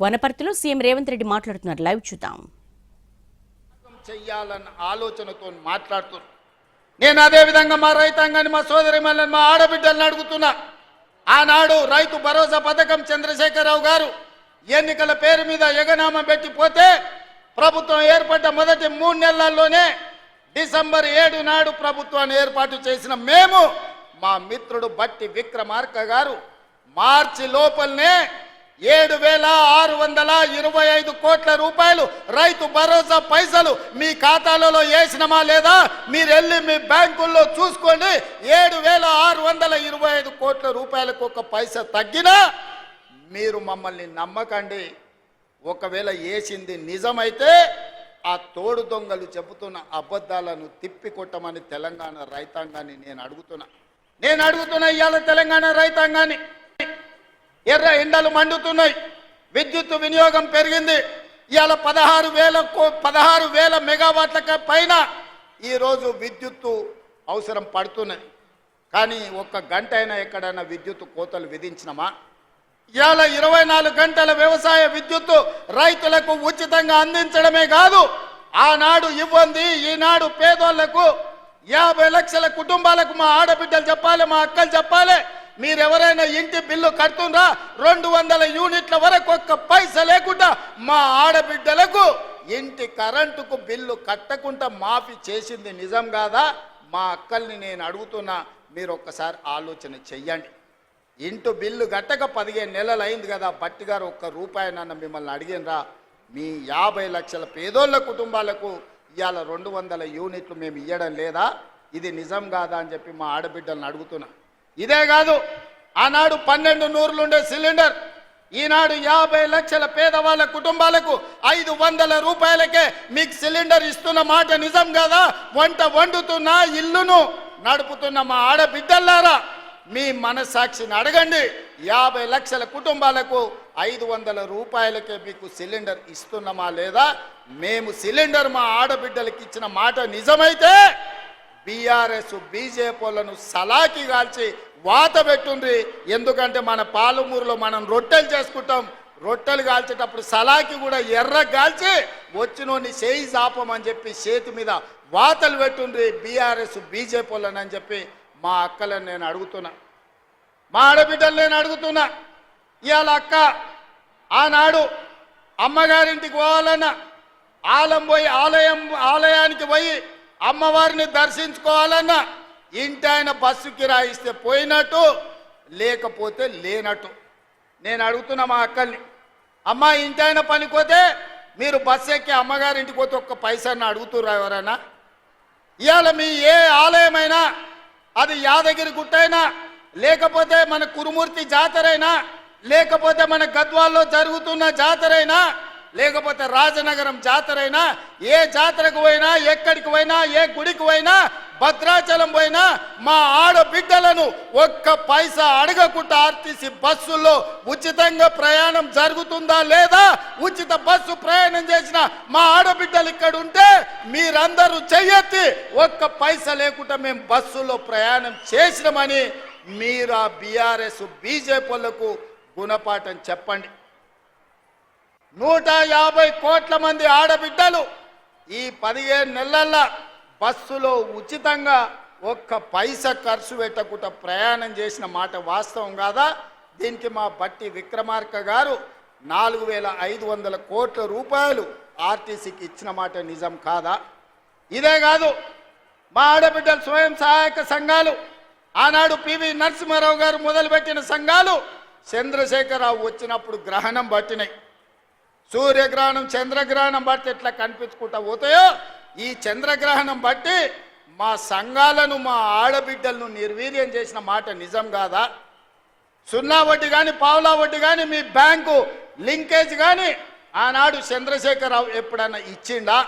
వనపర్తిలో CM Revanth Reddy మాట్లాడుతున్నారు. Live చూద్దాం. చెయ్యాలన్న ఆలోచనతో మాట్లాడుతున్నారు నేను అదే విధంగా మా రైతాంగాన్ని మా సోదరి మా ఆడబిడ్డల్ని అడుగుతున్నా. ఆనాడు రైతు భరోసా పథకం చంద్రశేఖరరావు గారు ఎన్నికల పేరు మీద యగనామం పెట్టిపోతే ప్రభుత్వం ఏర్పడ్డ మొదటి మూడు నెలల్లోనే డిసెంబర్ ఏడు నాడు ప్రభుత్వాన్ని ఏర్పాటు చేసిన మేము మా మిత్రుడు బట్టి విక్రమార్క గారు మార్చి లోపలనే ఏడు వేల ఆరు వందల ఇరవై ఐదు కోట్ల రూపాయలు రైతు భరోసా పైసలు మీ ఖాతాలలో వేసినమా లేదా మీరు వెళ్ళి మీ బ్యాంకుల్లో చూసుకోండి. ఏడు వేల ఆరు వందల ఇరవై ఐదు కోట్ల రూపాయలకు ఒక పైస తగ్గినా మీరు మమ్మల్ని నమ్మకండి. ఒకవేళ వేసింది నిజమైతే ఆ తోడు దొంగలు చెబుతున్న అబద్ధాలను తిప్పి కొట్టమని తెలంగాణ రైతాంగాన్ని నేను అడుగుతున్నా. నేను అడుగుతున్నా ఇవాళ తెలంగాణ రైతాంగాన్ని. ఎర్ర ఎండలు మండుతున్నాయి. విద్యుత్ వినియోగం పెరిగింది. ఇవాళ పదహారు వేల కో- పదహారు వేల మెగావాట్ల పైన ఈరోజు విద్యుత్తు అవసరం పడుతున్నది. కానీ ఒక్క గంట అయినా ఎక్కడైనా విద్యుత్ కోతలు విధించినమా? ఇవాళ ఇరవై నాలుగు గంటల వ్యవసాయ విద్యుత్తు రైతులకు ఉచితంగా అందించడమే కాదు ఆనాడు ఇవ్వండి ఈనాడు పేదోళ్ళకు యాభై లక్షల కుటుంబాలకు మా ఆడబిడ్డలు చెప్పాలి మా అక్కలు చెప్పాలి మీరెవరైనా ఇంటి బిల్లు కడుతుండ్రా? రెండు వందల యూనిట్ల వరకు ఒక్క పైస లేకుండా మా ఆడబిడ్డలకు ఇంటి కరెంటుకు బిల్లు కట్టకుండా మాఫీ చేసింది నిజం కాదా? మా అక్కల్ని నేను అడుగుతున్నా మీరు ఒక్కసారి ఆలోచన చెయ్యండి. ఇంటి బిల్లు గట్టక పదిహేను నెలలు అయింది కదా బట్టి గారు ఒక్క రూపాయి నన్ను మిమ్మల్ని అడిగినరా మీ యాభై లక్షల పేదోళ్ళ కుటుంబాలకు ఇవాళ రెండు వందల యూనిట్లు మేము ఇవ్వడం లేదా? ఇది నిజం కాదా అని చెప్పి మా ఆడబిడ్డలను అడుగుతున్నా. ఇదే కాదు ఆనాడు పన్నెండు నూరులుండే సిలిండర్ ఈనాడు యాభై లక్షల పేదవాళ్ళ కుటుంబాలకు ఐదు వందల రూపాయలకే మీకు సిలిండర్ ఇస్తున్న మాట నిజం కదా? వంట వండుతున్న ఇల్లును నడుపుతున్న మా ఆడబిడ్డల్లారా మీ మనస్సాక్షిని అడగండి. యాభై లక్షల కుటుంబాలకు ఐదు వందల రూపాయలకే మీకు సిలిండర్ ఇస్తున్నామా లేదా? మేము సిలిండర్ మా ఆడబిడ్డలకి ఇచ్చిన మాట నిజమైతే బీఆర్ఎస్ బీజేపీలను సలాకి కాల్చి వాత పెట్టుండ్రి. ఎందుకంటే మన పాలమూరులో మనం రొట్టెలు చేసుకుంటాం. రొట్టెలు కాల్చేటప్పుడు సలాకి కూడా ఎర్ర కాల్చి వచ్చినోని చేయి జాపమని చెప్పి చేతి మీద వాతలు పెట్టుండ్రి. బీఆర్ఎస్ బీజేపీలను చెప్పి మా అక్కలను నేను అడుగుతున్నా. మా ఆడబిడ్డలు నేను అడుగుతున్నా. ఇవాళ అక్క ఆనాడు అమ్మగారింటికి పోవాలన్నా ఆలం పోయి ఆలయం ఆలయానికి పోయి అమ్మవారిని దర్శించుకోవాలన్నా ఇంటి ఆయన బస్సు కిరాయిస్తే పోయినట్టు లేకపోతే లేనట్టు. నేను అడుగుతున్నా మా అక్కల్ని అమ్మ ఇంటి ఆయన మీరు బస్సు ఎక్కి అమ్మగారింటికి పోతే ఒక్క పైసాన్ని అడుగుతుర్రా ఎవరైనా? ఇవాళ మీ ఏ ఆలయమైనా అది యాదగిరి గుట్టైనా లేకపోతే మన కురుమూర్తి జాతరైనా లేకపోతే మన గద్వాల్లో జరుగుతున్న జాతరైనా లేకపోతే రాజనగరం జాతరైనా ఏ జాతరకు పోయినా ఎక్కడికి పోయినా ఏ గుడికి పోయినా భద్రాచలం పోయినా మా ఆడబిడ్డలను ఒక్క పైసా అడగకుండా ఆర్టీసీ బస్సుల్లో ఉచితంగా ప్రయాణం జరుగుతుందా లేదా? ఉచిత బస్సు ప్రయాణం చేసిన మా ఆడబిడ్డలు ఇక్కడ ఉంటే మీరందరూ చెయ్యెత్తి ఒక్క పైసా లేకుండా మేము బస్సులో ప్రయాణం చేసినామని మీరు ఆ బీఆర్ఎస్ బీజేపీలకు గుణపాఠం చెప్పండి. నూట యాభై కోట్ల మంది ఆడబిడ్డలు ఈ పదిహేను నెలల్లో బస్సులో ఉచితంగా ఒక్క పైస ఖర్చు పెట్టకుండా ప్రయాణం చేసిన మాట వాస్తవం కాదా? దీనికి మా బట్టి విక్రమార్క గారు నాలుగు వేల ఐదు వందల కోట్ల రూపాయలు ఆర్టీసీకి ఇచ్చిన మాట నిజం కాదా? ఇదే కాదు మా ఆడబిడ్డల స్వయం సహాయక సంఘాలు ఆనాడు పివి నరసింహారావు గారు మొదలుపెట్టిన సంఘాలు చంద్రశేఖరరావు వచ్చినప్పుడు గ్రహణం పట్టినాయి. సూర్యగ్రహణం చంద్రగ్రహణం బట్టి ఎట్లా కనిపించుకుంటా పోతాయో ఈ చంద్రగ్రహణం బట్టి మా సంఘాలను మా ఆడబిడ్డలను నిర్వీర్యం చేసిన మాట నిజం కాదా? సున్నా వడ్డీ కానీ పావులా వడ్డీ కానీ మీ బ్యాంకు లింకేజ్ కానీ ఆనాడు చంద్రశేఖరరావు ఎప్పుడన్నా ఇచ్చిండా?